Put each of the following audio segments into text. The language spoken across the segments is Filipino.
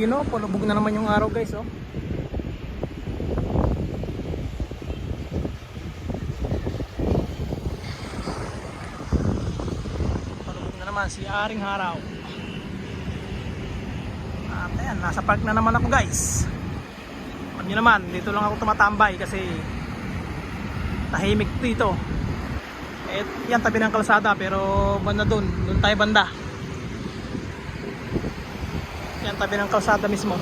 You know, palubog na naman yung araw guys, oh. Palubog na naman si Aring Haraw. At ayan, nasa park na naman ako guys. Alam nyo naman, dito lang ako tumatambay kasi tahimik dito. Eh, yan tabi ng kalsada pero banda doon, doon tayo banda. Yan tabi ng kalsada mismo.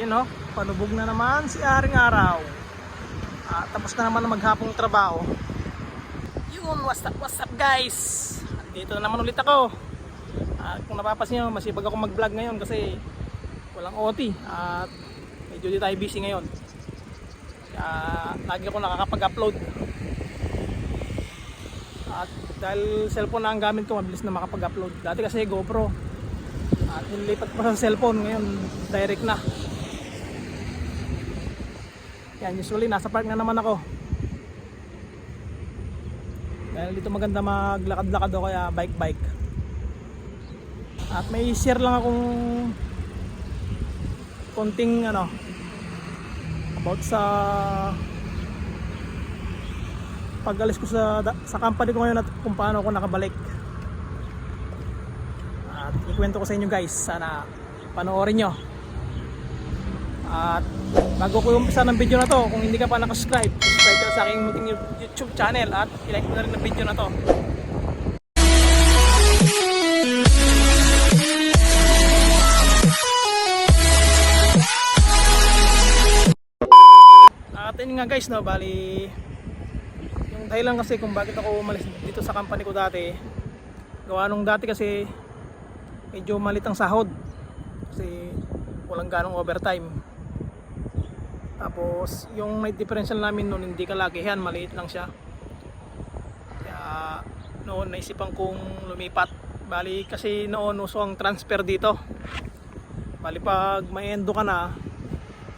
Yun oh, palubog na naman si Aring Araw. Ah, tapos na naman maghapong trabaho. Yun, what's up, what's up guys? Dito na naman ulit ako. At kung napapansin nyo, masipag ako mag-vlog ngayon kasi walang OT at medyo di tayo busy ngayon. Kaya lagi ako nakakapag-upload. Dahil cellphone na ang gamit ko, mabilis na makapag-upload. Dati kasi GoPro. At nilipat pa sa cellphone, ngayon direct na. Yan, usually nasa park na naman ako. Dahil dito maganda maglakad-lakad o kaya bike-bike. At may share lang akong konting ano about sa pag-alis ko sa sa company ko ngayon at kung paano ako nakabalik. At ikwento ko sa inyo guys, sana panoorin nyo. At bago ko umpisa ng video na to, kung hindi ka pa nakasubscribe, subscribe ka sa aking YouTube channel at ilike mo na rin ang video na to. At yun nga guys, no, bali dahilan kasi kung bakit ako umalis dito sa company ko dati gawa nung dati kasi medyo malit ang sahod. Kasi walang ganong overtime. Tapos yung night differential namin noon hindi kalakihan maliit lang siya. Kaya noon naisipan kong lumipat. Bali kasi noon uso ang transfer dito. Bali pag may endo ka na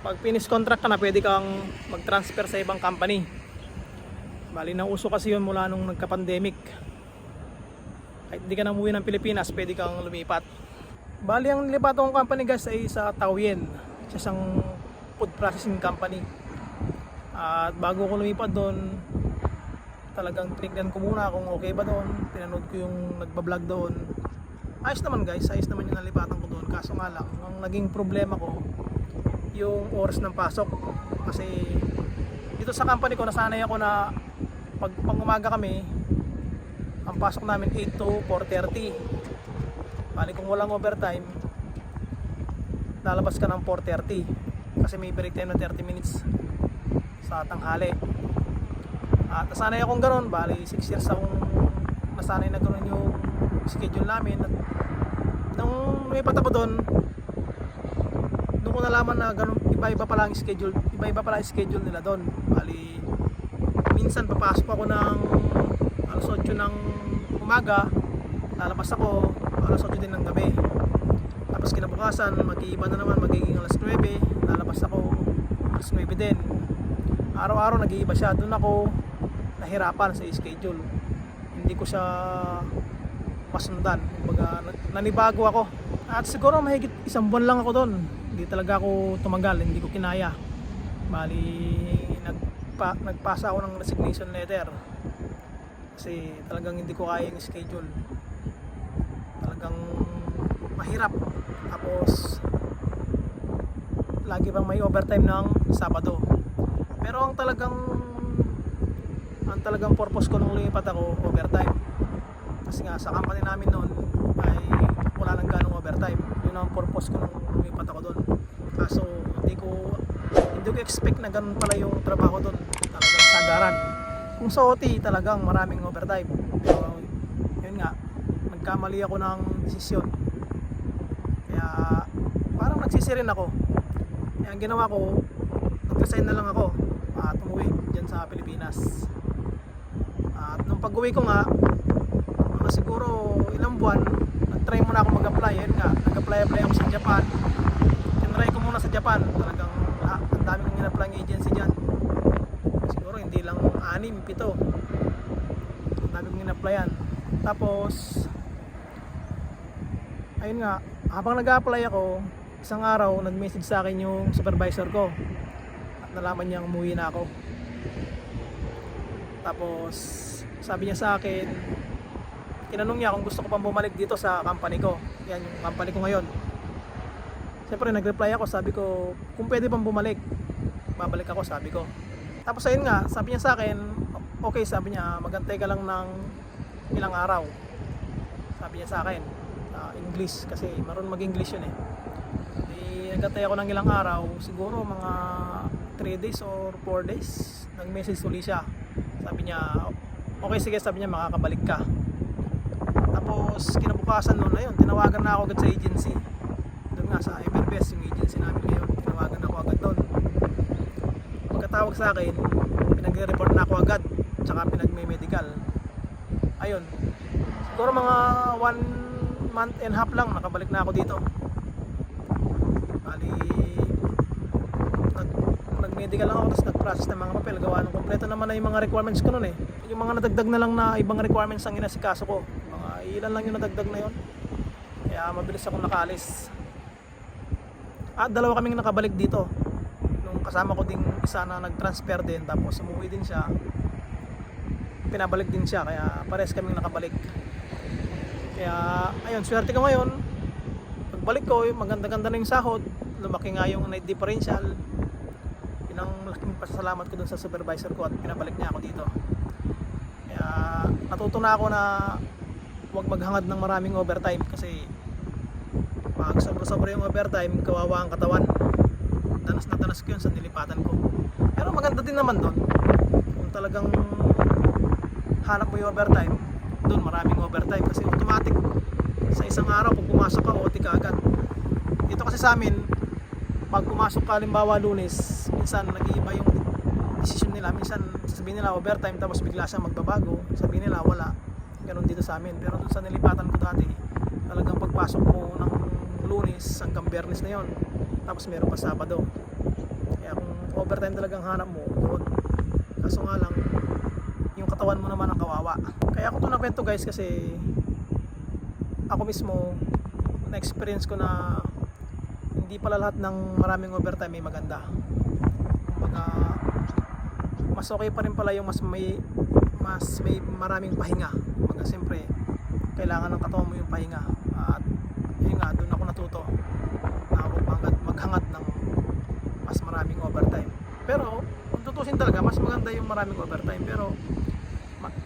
pag finish contract ka na pwede kang mag-transfer sa ibang company bali na uso kasi yun mula nung nagka-pandemic. Kahit hindi ka na umuwi ng Pilipinas pwede kang lumipat. Bali ang nilipat kong company guys ay sa Taoyen sa isang food processing company. At bago ko lumipat doon talagang tinignan ko muna kung okay ba doon. Pinanood ko yung nagbablog doon. Ayos naman guys. Ayos naman yung nalipatan ko doon. Kaso nga lang ang naging problema ko yung oras ng pasok. Kasi dito sa company ko nasanay ako na pag pang umaga kami ang pasok namin 8 to 4.30 bali kung walang overtime lalabas ka ng 4.30 kasi may break time na 30 minutes sa tanghali. At nasanay akong ganun bali 6 years akong nasanay na ganun yung schedule namin. At nung lumipat ako doon doon ko nalaman na ganun iba-iba pala ang schedule iba-iba pala ang schedule nila doon. Bali minsan papasok ako ng alas 8 ng umaga lalabas ako alas 8 din ng gabi. Tapos kinabukasan mag-iiba na naman magiging alas 9 lalabas ako alas 9 din. Araw-araw nag-iiba siya. Doon ako nahirapan sa schedule. Hindi ko siya masundan kumbaga nanibago ako. At siguro mahigit isang buwan lang ako doon. Hindi talaga ako tumagal. Hindi ko kinaya. Bali nagpa, nagpasa ako ng resignation letter. Kasi talagang hindi ko kaya yung schedule. Talagang mahirap. Tapos lagi pang may overtime ng Sabado. Pero ang talagang ang talagang purpose ko nung lumipat ako overtime. Kasi nga sa company namin noon ay wala nang ganong overtime yun ang purpose ko nung lumipat ako doon. Kaso hindi ko hindi ko expect na ganun pala yung trabaho doon. Talagang sagaran. Kung sa OT talagang maraming overtime. Pero yun nga nagkamali ako ng desisyon kaya parang nagsisi rin ako. Kaya ang ginawa ko nag-resign na lang ako at umuwi dyan sa Pilipinas. At nung pag-uwi ko nga mga siguro ilang buwan nag-try muna ako mag-apply yun nga nag-apply apply ako sa Japan tinry ko muna sa Japan talagang ah, ang dami kong in-apply ng agency dyan siguro hindi lang anim, pito dami kong in-applyan. Tapos, ayun nga, habang nag-apply ako, isang araw, nag-message sa akin yung supervisor ko. At nalaman niyang umuwi na ako. Tapos, sabi niya sa akin, tinanong niya kung gusto ko pang bumalik dito sa company ko. Yan yung company ko ngayon. Siyempre, nag-reply ako, sabi ko, kung pwede pang bumalik, babalik ako, sabi ko. Tapos ayun nga, sabi niya sa akin, okay, sabi niya, magantay ka lang ng ilang araw. Sabi niya sa akin, ah, English, kasi marunong mag-English yun eh. Eh, nagantay ako ng ilang araw, siguro mga 3 days or 4 days, nag-message uli siya. Sabi niya, okay sige, sabi niya, makakabalik ka. Tapos, kinabukasan noon na yun, tinawagan na ako agad sa agency. Doon nga sa Everbest, yung agency namin ngayon, tinawagan ako agad doon. Pagkatawag sa akin, pinag-report na ako agad, tsaka pinag-medical. Ayun, siguro mga one month and half lang, nakabalik na ako dito. Bali, nag, nag-medical lang ako, tapos nag-process ng mga papel, gawa ng kompleto naman na yung mga requirements ko noon eh. Yung mga nadagdag na lang na ibang requirements ang inasikaso ko. Mga ilan lang yung nadagdag na yon. Kaya mabilis akong nakalis. At dalawa kaming nakabalik dito. Nung kasama ko ding isa na nag-transfer din, tapos umuwi din siya. Pinabalik din siya, kaya pares kaming nakabalik. Kaya, ayun, swerte ko ngayon. Pagbalik ko, maganda-ganda na yung sahod. Lumaki nga yung night differential. Yun ang malaking pasasalamat ko dun sa supervisor ko at pinabalik niya ako dito. Kaya, natuto na ako na huwag maghangad ng maraming overtime kasi pag sobra-sobra yung overtime, kawawa ang katawan. Danas na danas ko yun sa nilipatan ko. Pero maganda din naman doon. Kung talagang hanap mo yung overtime, doon maraming overtime kasi automatic sa isang araw pag pumasok ka, OT ka agad. Dito kasi sa amin, pag pumasok ka halimbawa lunes, minsan nag-iiba yung decision nila. Minsan sabihin nila overtime tapos bigla siyang magbabago. Sabihin nila wala. Ganun dito sa amin. Pero doon sa nilipatan ko dati, talagang pagpasok mo ng lunes hanggang biyernes na yon tapos meron pa sabado. Kaya kung overtime talagang hanap mo doon. Kaso nga lang yung katawan mo naman ang kawawa. Kaya ako to nakwento guys kasi ako mismo na experience ko na hindi pala lahat ng maraming overtime ay maganda. Kumbaga mas okay pa rin pala yung mas may mas may maraming pahinga kumbaga siyempre kailangan ng katawan mo yung pahinga. At yun nga doon ako natuto na huwag maghangad, maghangad ng mas maraming overtime. Pero kung tutusin talaga mas maganda yung maraming overtime. Pero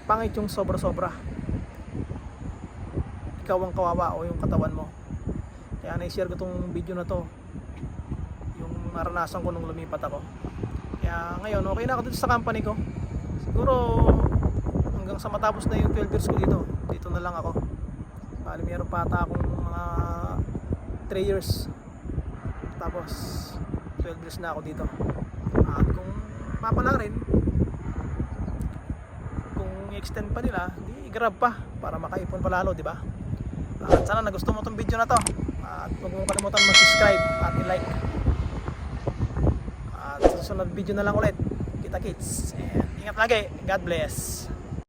pangit yung sobra sobra ikaw ang kawawa o yung katawan mo. Kaya na-share ko tong video na to. Yung naranasan ko nung lumipat ako. Kaya ngayon okay na ako dito sa company ko. Siguro hanggang sa matapos na yung 12 years ko dito dito na lang ako. Bali meron pa ata akong mga 3 years. Tapos 12 years na ako dito. At kung papala rin kung i-extend pa nila di grab pa para makaipon pa lalo di ba? At sana nagustuhan mo tong video na to. At huwag mo kalimutan mag-subscribe at i-like. At sa susunod video na lang ulit. Kita kits and ingat lagi. God bless